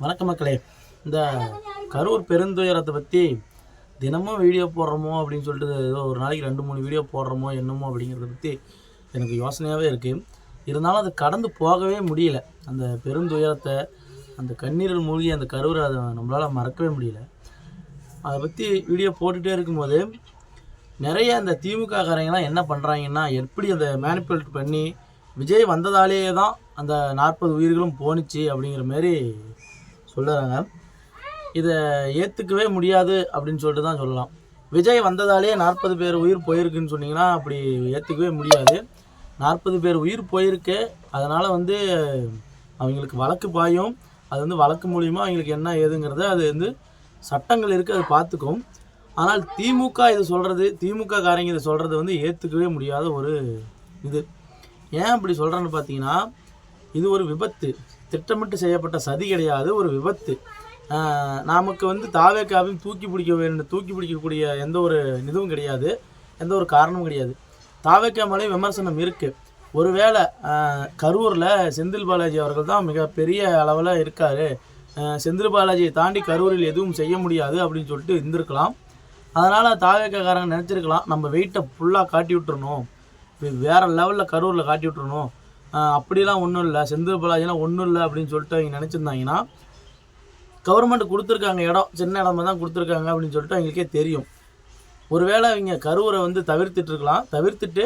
வணக்க மக்களே. இந்த கரூர் பெருந்துயரத்தை பற்றி தினமும் வீடியோ போடுறோமோ அப்படின்னு சொல்லிட்டு ஏதோ ஒரு நாளைக்கு ரெண்டு மூணு வீடியோ போடுறோமோ என்னமோ அப்படிங்கிறத பற்றி எனக்கு யோசனையாகவே இருக்குது இருந்தாலும் அது கடந்து போகவே முடியல. அந்த பெருந்துயரத்தை அந்த கண்ணீரில் மூழ்கி அந்த கரூரை அதை நம்மளால் மறக்கவே முடியல. அதை பற்றி வீடியோ போட்டுகிட்டே இருக்கும்போது நிறைய அந்த திமுக காரங்கெல்லாம் என்ன பண்ணுறாங்கன்னா எப்படி அந்த மேனிப்புலேட் பண்ணி விஜய் வந்ததாலேயே தான் அந்த நாற்பது உயிர்களும் போணுச்சு அப்படிங்கிற மாதிரி சொல்லுறாங்க. இதை ஏற்றுக்கவே முடியாது அப்படின்னு சொல்லிட்டு தான் சொல்லலாம். விஜய் வந்ததாலேயே நாற்பது பேர் உயிர் போயிருக்குன்னு சொன்னீங்கன்னா அப்படி ஏற்றுக்கவே முடியாது. நாற்பது பேர் உயிர் போயிருக்கு. அதனால் வந்து அவங்களுக்கு வழக்கு பாயும். அது வந்து வழக்கு மூலிமா அவங்களுக்கு என்ன ஏதுங்கிறத அது வந்து சட்டங்கள் இருக்குது அது பார்த்துக்கும். ஆனால் திமுக இது சொல்கிறது திமுக காரங்க இதை சொல்கிறது வந்து ஏற்றுக்கவே முடியாத ஒரு இது. ஏன் அப்படி சொல்கிறேன்னு பார்த்தீங்கன்னா இது ஒரு விபத்து. திட்டமிட்டு செய்யப்பட்ட சதி கிடையாது ஒரு விபத்து. நமக்கு வந்து தாவேக்காவையும் தூக்கி பிடிக்க வேண்டும் தூக்கி பிடிக்கக்கூடிய எந்த ஒரு இதுவும் கிடையாது. எந்த ஒரு காரணமும் கிடையாது. தாவேக்கா மேலே விமர்சனம் இருக்குது ஒருவேளை கரூரில் செந்தில் பாலாஜி அவர்கள் தான் மிகப்பெரிய அளவில் இருக்கார். செந்தில் பாலாஜியை தாண்டி கரூரில் எதுவும் செய்ய முடியாது அப்படின்னு சொல்லிட்டு இருந்திருக்கலாம். அதனால் தாவேக்காரங்க நினச்சிருக்கலாம் நம்ம வெயிட்டை ஃபுல்லாக காட்டி விட்டுறணும் வேறு லெவலில் கரூரில் காட்டி விட்டுறணும் அப்படிலாம் ஒன்றும் இல்லை. செந்தில் பாலாஜிலாம் ஒன்றும் இல்லை அப்படின்னு சொல்லிட்டு அவங்க நினச்சிருந்தாங்கன்னா கவர்மெண்ட் கொடுத்துருக்காங்க இடம் சின்ன இடமா தான் கொடுத்துருக்காங்க அப்படின்னு சொல்லிட்டு அவங்களுக்கே தெரியும். ஒருவேளை அவங்க கரூரை வந்து தவிர்த்துட்டு இருக்கலாம். தவிர்த்துட்டு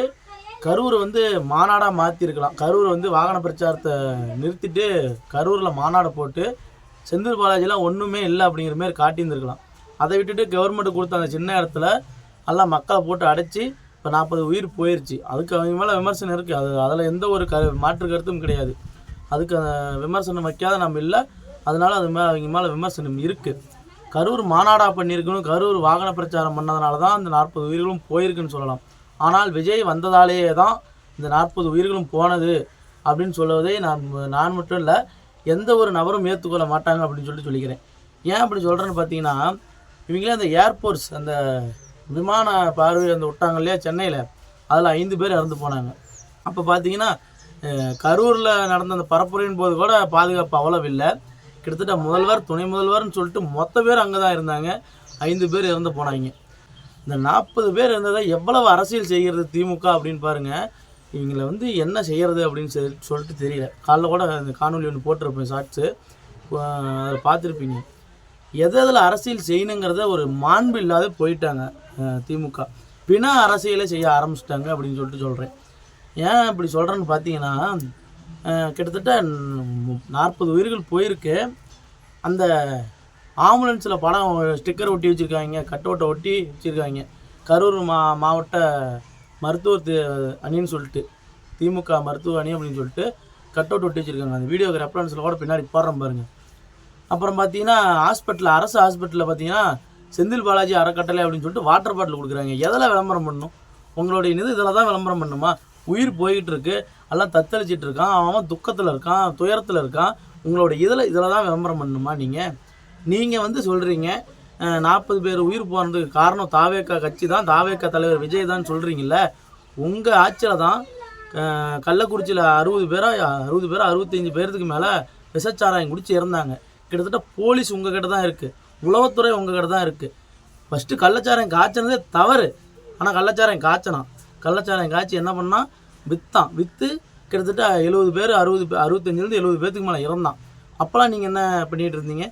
கரூரை வந்து மாநாடாக மாற்றிருக்கலாம் கரூரை வந்து வாகன பிரச்சாரத்தை நிறுத்திட்டு கரூரில் மாநாடை போட்டு செந்தில் பாலாஜிலாம் ஒன்றுமே இல்லை அப்படிங்கிற மாதிரி காட்டியிருந்துருக்கலாம். அதை விட்டுட்டு கவர்மெண்ட் கொடுத்த அந்த சின்ன இடத்துல எல்லாம் மக்களை போட்டு அடைச்சி இப்போ நாற்பது உயிர் போயிருச்சு. அதுக்கு அவங்க மேலே விமர்சனம் இருக்குது அது அதில் எந்த ஒரு க மாற்று கருத்தும் கிடையாது. அதுக்கு அந்த விமர்சனம் வைக்காத நம்ம இல்லை. அதனால அது மேலே அவங்க மேலே விமர்சனம் இருக்குது கரூர் மாநாடாக பண்ணியிருக்கணும். கரூர் வாகன பிரச்சாரம் பண்ணதுனால தான் அந்த நாற்பது உயிர்களும் போயிருக்குன்னு சொல்லலாம். ஆனால் விஜய் வந்ததாலேயே தான் இந்த நாற்பது உயிர்களும் போனது அப்படின்னு சொல்லுவதை நான் நான் மட்டும் இல்லை எந்த ஒரு நபரும் ஏற்றுக்கொள்ள மாட்டாங்க அப்படின்னு சொல்லிட்டு சொல்லிக்கிறேன். ஏன் அப்படி சொல்கிறேன்னு பார்த்தீங்கன்னா இவங்களே அந்த ஏர்ஃபோர்ஸ் அந்த விமான பார்வை அந்த விட்டாங்க இல்லையா சென்னையில்? அதில் ஐந்து பேர் இறந்து போனாங்க. அப்போ பார்த்தீங்கன்னா கரூரில் நடந்த அந்த பரப்புரையின் போது கூட பாதுகாப்பு அவ்வளவு இல்லை. கிட்டத்தட்ட முதல்வர் துணை முதல்வர்னு சொல்லிட்டு மொத்த பேர் அங்கே தான் இருந்தாங்க. ஐந்து பேர் இறந்து போனாங்க. இந்த நாற்பது பேர் இருந்ததை எவ்வளவு அரசியல் செய்கிறது திமுக அப்படின்னு பாருங்கள் இவங்களை வந்து என்ன செய்கிறது அப்படின்னு சொல்லி- சொல்லிட்டு தெரியல. காலைல கூட அந்த காணொலி ஒன்று போட்டிருப்பேன் ஷார்ட்ஸு. அதில் பார்த்துருப்பீங்க. எது எதில் அரசியல் செய்யணுங்கிறத ஒரு மாண்பு இல்லாத போயிட்டாங்க திமுக. பிண அரசியலை செய்ய ஆரம்பிச்சிட்டாங்க அப்படின்னு சொல்லிட்டு சொல்கிறேன் ஏன் இப்படி சொல்கிறேன்னு பார்த்தீங்கன்னா கிட்டத்தட்ட நாற்பது உயிர்கள் போயிருக்கு. அந்த ஆம்புலன்ஸில் படம் ஸ்டிக்கர் ஒட்டி வச்சுருக்காங்க கட்டோட்டை ஒட்டி வச்சுருக்காங்க. கரூர் மா மாவட்ட மருத்துவர் அணின்னு சொல்லிட்டு திமுக மருத்துவ அணி அப்படின்னு சொல்லிட்டு கட்டோட் ஒட்டி வச்சுருக்காங்க. அந்த வீடியோக்கு ரெஃபரன்ஸில் கூட பின்னாடி போடுறோம் பாருங்க. அப்புறம் பார்த்தீங்கன்னா ஹாஸ்பிட்டலில் அரசு ஹாஸ்பிட்டலில் பார்த்தீங்கன்னா செந்தில் பாலாஜி அறக்கட்டளை அப்படின்னு சொல்லிட்டு வாட்டர் பாட்டில் கொடுக்குறாங்க. எதில் விளம்பரம் பண்ணணும்? உங்களுடைய இது இதில் தான் விளம்பரம் பண்ணுமா? உயிர் போய்கிட்டு இருக்கு எல்லாம் தத்தளிச்சிட்டு இருக்கான் அவன் அவன் துக்கத்தில் இருக்கான் துயரத்தில் இருக்கான். உங்களோட இதில் இதில் தான் விளம்பரம் பண்ணணுமா நீங்கள் நீங்கள் வந்து சொல்கிறீங்க நாற்பது பேர் உயிர் போனதுக்கு காரணம் தாவேக்கா கட்சி தான் தாவேக்கா தலைவர் விஜய் தான் சொல்கிறீங்கல்ல உங்கள் ஆட்சியில் தான் கள்ளக்குறிச்சியில் அறுபது பேரா அறுபது பேரா அறுபத்தஞ்சு பேர்த்துக்கு மேலே விஷச்சாராயம் குடிச்சு இறந்தாங்க. கிட்டத்தட்ட போலீஸ் உங்கள் கிட்ட தான் இருக்குது உளவுத்துறை உங்கள் கிட்ட தான் இருக்குது ஃபஸ்ட்டு கள்ளச்சாரம் காய்ச்சினதே தவறு. ஆனால் கள்ளச்சாரம் காய்ச்சனான் கள்ளச்சாரம் காய்ச்சி என்ன பண்ணால் விற்றான் விற்று கிட்டத்தட்ட எழுபது பேர் அறுபது பே அறுபத்தஞ்சிலேருந்து எழுபது பேர்த்துக்கு மேலே இறந்தான். அப்போல்லாம் நீங்கள் என்ன பண்ணிகிட்டு இருந்தீங்க?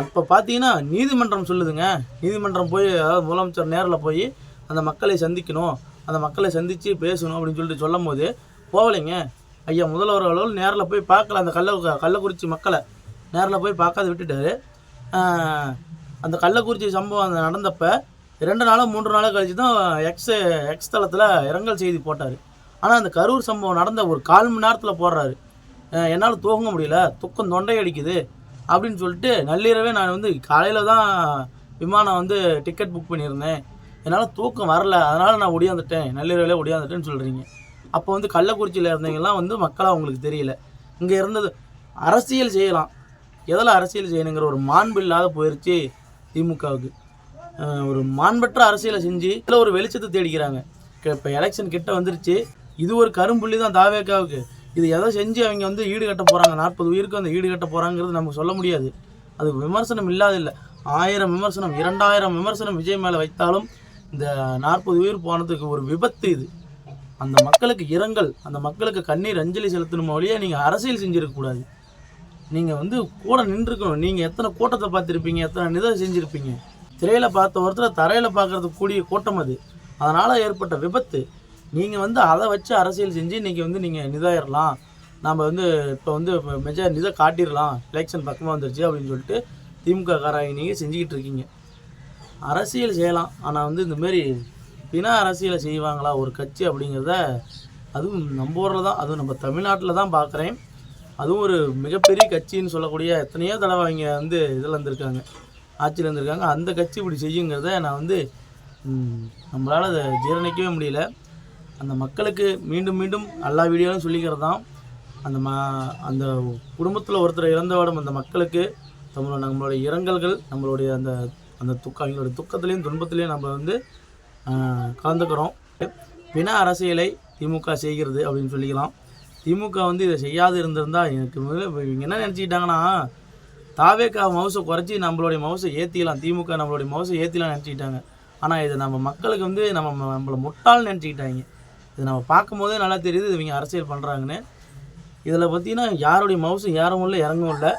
அப்போ பார்த்தீங்கன்னா நீதிமன்றம் சொல்லுதுங்க. நீதிமன்றம் போய் அதாவது முதலமைச்சர் நேரில் போய் அந்த மக்களை சந்திக்கணும். அந்த மக்களை சந்தித்து பேசணும் அப்படின்னு சொல்லிட்டு சொல்லும் போது போகலைங்க. ஐயா முதல்வர் அவர்கள் நேரில் போய் பார்க்கல. அந்த கள்ள கள்ளக்குறிச்சி மக்களை. நேரில் போய் பார்க்காத விட்டுட்டாரு. அந்த கள்ளக்குறிச்சி சம்பவம் அந்த நடந்தப்போ ரெண்டு நாளோ மூன்று நாளோ கழிச்சு தான் எக்ஸ் எக்ஸ் தளத்தில் இரங்கல் செய்தி போட்டார். ஆனால் அந்த கரூர் சம்பவம் நடந்த ஒரு கால் மணி நேரத்தில் போடுறாரு. என்னால் தூங்க முடியல துக்கம் தொண்டை அடிக்குது அப்படின்னு சொல்லிட்டு நள்ளிரவே நான் வந்து காலையில் தான் விமானம் வந்து டிக்கெட் புக் பண்ணியிருந்தேன். என்னால் தூக்கம் வரல அதனால் நான் ஒடியாந்துட்டேன். நள்ளிரவிலே ஒடியாந்துட்டேன்னு சொல்கிறீங்க அப்போ வந்து கள்ளக்குறிச்சியில் இருந்தவங்கலாம் வந்து மக்களாக அவங்களுக்கு தெரியல. இங்கே இருந்தது அரசியல் செய்யலாம். எதில் அரசியல் செய்யணுங்கிற ஒரு மாண்பு இல்லாத போயிடுச்சு திமுகவுக்கு. ஒரு மாண்பற்ற அரசியலை செஞ்சு இதில் ஒரு வெளிச்சத்தை தேடிக்கிறாங்க. இப்போ எலெக்ஷன் கிட்ட வந்துருச்சு. இது ஒரு கரும்புள்ளி தான் தாவேக்காவுக்கு. இது எதை செஞ்சு அவங்க வந்து ஈடுகட்ட போகிறாங்க நாற்பது உயிருக்கு அந்த ஈடுகட்ட போகிறாங்கிறது நமக்கு சொல்ல முடியாது. அது விமர்சனம் இல்லாத இல்லை ஆயிரம் விமர்சனம் இரண்டாயிரம் விமர்சனம் விஜய் மேலே வைத்தாலும் இந்த நாற்பது உயிர் போனதுக்கு ஒரு விபத்து இது. அந்த மக்களுக்கு இரங்கல் அந்த மக்களுக்கு கண்ணீர் அஞ்சலி செலுத்தணும் வழியே நீங்கள் அரசியல் செஞ்சிருக்கக்கூடாது நீங்கள் வந்து கூட நின்றுக்கணும். நீங்கள் எத்தனை கூட்டத்தை பார்த்துருப்பீங்க எத்தனை நிதை செஞ்சுருப்பீங்க. திரையில் பார்த்த ஒருத்தர் தரையில் பார்க்குறதுக்கு கூடிய கூட்டம் அது. அதனால் ஏற்பட்ட விபத்து. நீங்கள் வந்து அதை வச்சு அரசியல் செஞ்சு இன்றைக்கி வந்து நீங்கள் நிதாயிடலாம் நம்ம வந்து இப்போ வந்து மெஜா நிதை காட்டிடலாம் எலெக்ஷன் பக்கமாக வந்துருச்சு அப்படின்னு சொல்லிட்டு திமுக காராயி நீங்கள் செஞ்சுக்கிட்டு இருக்கீங்க. அரசியல் செய்யலாம். ஆனால் வந்து இந்தமாரி பினா அரசியலை செய்வாங்களா ஒரு கட்சி அப்படிங்கிறத அதுவும் நம்ம ஊரில் தான். அதுவும் நம்ம தமிழ்நாட்டில் தான் பார்க்குறேன் அதுவும் ஒரு மிகப்பெரிய கட்சின்னு சொல்லக்கூடிய எத்தனையோ தடவை அவங்க வந்து இதில் இருந்திருக்காங்க ஆட்சியில் இருந்திருக்காங்க அந்த கட்சி இப்படி செய்யுங்கிறத நான் வந்து நம்மளால் அதை ஜீரணிக்கவே முடியல. அந்த மக்களுக்கு மீண்டும் மீண்டும் எல்லா வீடியோலையும் சொல்லிக்கிறது தான் அந்த ம அந்த குடும்பத்தில் ஒருத்தர் இறந்தவிடம் அந்த மக்களுக்கு நம்மளோட நம்மளுடைய இரங்கல்கள் நம்மளுடைய அந்த அந்த துக்கம் அவங்களோட துக்கத்துலேயும் துன்பத்துலேயும் நம்ம வந்து கலந்துக்கிறோம். பிண அரசியலை திமுக செய்கிறது அப்படின்னு சொல்லிக்கலாம். திமுக வந்து இதை செய்யாது இருந்திருந்தா எனக்கு முதல்ல இவங்க என்ன நினச்சிக்கிட்டாங்கன்னா தாவேக்கா மவுசை குறைச்சி நம்மளுடைய மவுசை ஏற்றிக்கலாம் திமுக நம்மளுடைய மவுசை ஏற்றிலாம் நினச்சிக்கிட்டாங்க. ஆனால் இது நம்ம மக்களுக்கு வந்து நம்ம ம- நம்மளை முட்டாள்னு நினச்சிக்கிட்டாங்க. இது நம்ம பார்க்கும்போதே நல்லா தெரியுது இது இவங்க அரசியல் பண்ணுறாங்கன்னு இதில் பார்த்தீங்கன்னா யாருடைய மவுசும் யாரும் இல்லை இறங்கவும் இல்லை.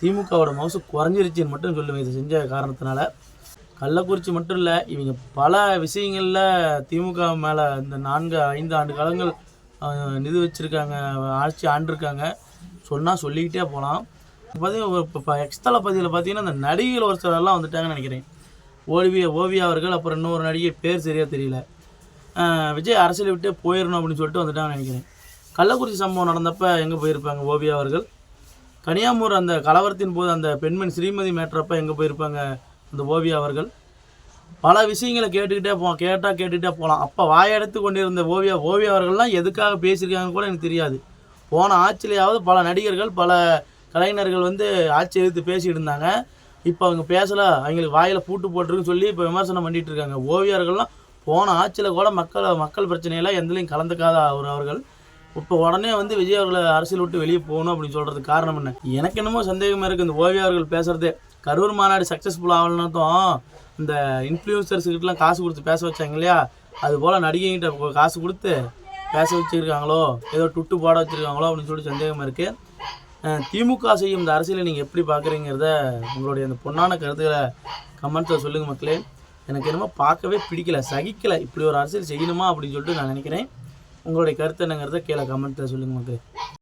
திமுகவோட மவுசு குறைஞ்சிருச்சுன்னு மட்டும் சொல்லுவேன். இது செஞ்ச காரணத்தினால. கள்ளக்குறிச்சி மட்டும் இல்லை இவங்க பல விஷயங்களில் திமுக மேலே இந்த நான்கு ஐந்து ஆண்டு காலங்கள் நிதி வச்சுருக்காங்க ஆட்சி ஆண்டிருக்காங்க. சொன்னால் சொல்லிக்கிட்டே போகலாம் பார்த்தீங்கன்னா இப்போ எக்ஸ்தல பதிவில் பார்த்தீங்கன்னா அந்த நடிகைகள் ஒரு சிலர்லாம் வந்துட்டாங்கன்னு நினைக்கிறேன். ஓவிய ஓவியா அவர்கள் அப்புறம் இன்னொரு நடிகை பேர் சரியாக தெரியல. விஜய் அரசியலை விட்டே போயிடணும் அப்படின்னு சொல்லிட்டு வந்துட்டாங்கன்னு நினைக்கிறேன். கள்ளக்குறிச்சி சம்பவம் நடந்தப்போ எங்கே போயிருப்பாங்க ஓவியா அவர்கள்? கனியாமூர் அந்த கலவரத்தின் போது அந்த பெண்மணி ஸ்ரீமதி மேட்ரப்ப எங்கே போயிருப்பாங்க அந்த ஓவியா அவர்கள்? பல விஷயங்களை கேட்டுக்கிட்டே போகலாம் கேட்டால் கேட்டுக்கிட்டே போகலாம் அப்போ வாயெடுத்து கொண்டிருந்த ஓவியா ஓவியா அவர்கள்லாம் எதுக்காக பேசியிருக்காங்க கூட எனக்கு தெரியாது. போன ஆட்சியிலையாவது பல நடிகர்கள் பல கலைஞர்கள் வந்து ஆட்சி எதிர்த்து பேசிக்கிட்டு இருந்தாங்க. இப்போ அவங்க பேசலை அவங்களுக்கு வாயில் பூட்டு போட்டிருக்குன்னு சொல்லி இப்போ விமர்சனம் பண்ணிகிட்டு இருக்காங்க. ஓவியர்கள்லாம் போன ஆட்சியில் கூட மக்கள் மக்கள் பிரச்சனையெல்லாம் எந்தலையும் கலந்துக்காத அவர் அவர்கள். இப்போ உடனே வந்து விஜய் அவர்களை அரசியல் விட்டு வெளியே போகணும் அப்படின்னு சொல்கிறதுக்கு காரணம் என்ன? எனக்கு என்னமோ சந்தேகமாக இருக்குது இந்த ஓவிய அவர்கள் பேசுகிறதே கரூர் மாநாடு சக்ஸஸ்ஃபுல் ஆகலனதும் இந்த இன்ஃப்ளூயன்சர்ஸ்கிட்டலாம் காசு கொடுத்து பேச வச்சாங்க இல்லையா? அது போல் நடிகைகிட்ட காசு கொடுத்து பேச வச்சுருக்காங்களோ? ஏதோ டுட்டு பாட வச்சுருக்காங்களோ? அப்படின்னு சொல்லிட்டு சந்தேகமாக இருக்குது திமுக செய்யும் இந்த அரசியலை நீங்கள் எப்படி பார்க்குறீங்கிறத உங்களுடைய அந்த பொன்னான கருத்துக்களை கமெண்ட்ஸில் சொல்லுங்கள் மக்களே. எனக்கு என்னமோ பார்க்கவே பிடிக்கல சகிக்கலை. இப்படி ஒரு அரசியல் செய்யணுமா அப்படின்னு சொல்லிட்டு நான் நினைக்கிறேன். உங்களுடைய கருத்து என்னங்கிறத கீழே கமெண்ட்டில் சொல்லுங்கள் மக்களே.